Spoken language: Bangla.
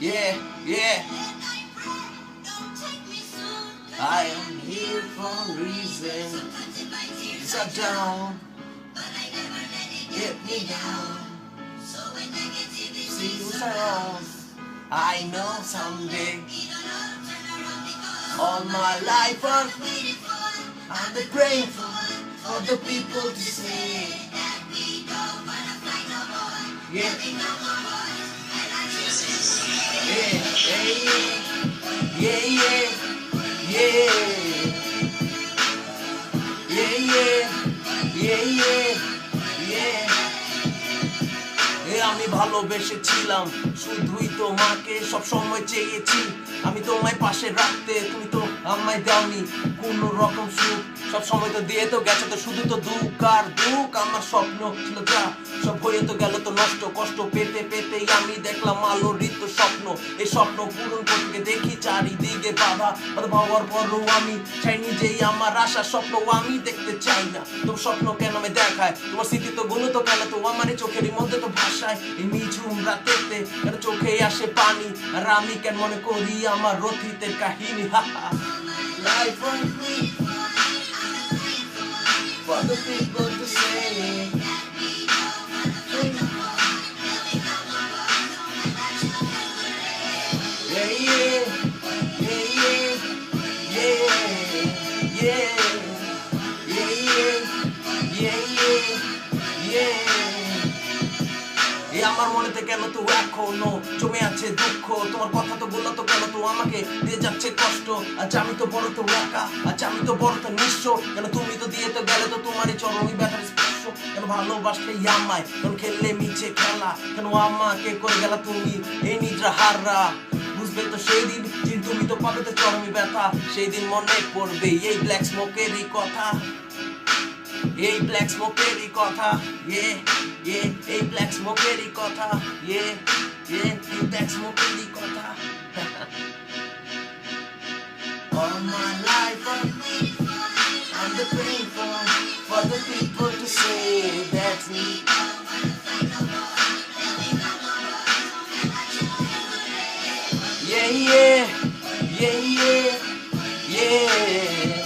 Yeah, yeah. I am here for a reason. It's up down. Get me down. So when negativity See you around. I know someday. All my life I've waited for. I'm the grateful for the people to say that we don't wanna fight no more. Yeah. আমি ভালোবেসেছিলাম, শুধুই তোমাকে সব সময় চেয়েছি। আমি তোমায় পাশে রাখতে, তুমি তো আমায় দাওনি। কোন রকম সুখ সব সময় তো দিয়ে তো গেছে তো শুধু তো দুঃখ আর দুঃখ। আমার স্বপ্ন ছিল যা, সব হয়ে তো গেল তো নষ্ট, কষ্ট পেতে পেতেই আমি দেখলাম আলো ঋতু স্বপ্ন। এই স্বপ্ন পূরণ করতে দেখি চারিদিকে বাধা ভাবার পরও আমি চাই নিজেই আমার আশা স্বপ্ন আমি দেখতে চাই না। তোমার স্বপ্ন কেন আমি দেখায়? তোমার স্মৃতি তো গুলো তো কেন তো আমার চোখের মধ্যে তো ভাষায় এই নিঝুম রাতেতে কেন চোখে আসে পানি। আর আমি কেন মনে করি আমার রথিতের কাহিনী? হা হা Life আমার মনেতে কেন তো এখনও জমে আছে দুঃখ? তোমার কথা তো বলল তো কেন তো আমাকে দিয়ে যাচ্ছে কষ্ট? আজ আমি তো বড় তো একা। আজ আমি তো বড় তো নিঃস্ব। কেন তুমি তো দিয়ে তো গেলে তো তোমারই চরমই ব্যথার স্পর্শ? কেন ভালোবাসলে আমায়? কেন খেললে মিছে খেলা? কেন আমাকে করে গেলা তুমি এই নিদ্রা হাররা? বুঝবে তো সেই দিন দিন তুমি তো পাবে তো চরমই ব্যথা। সেই দিন মনে পড়বে এই ব্ল্যাক স্মোকেরই কথা। এই ব্ল্যাক স্মোকেরই কথা ইয়ে ইয়ে এই ব্ল্যাক স্মোকেরই কথা ইয়ে ইয়ে এই ব্ল্যাক স্মোকেরই কথা All my life I'm, I'm the praying for, for the people to say that's me. Yeah, yeah, yeah, yeah, yeah.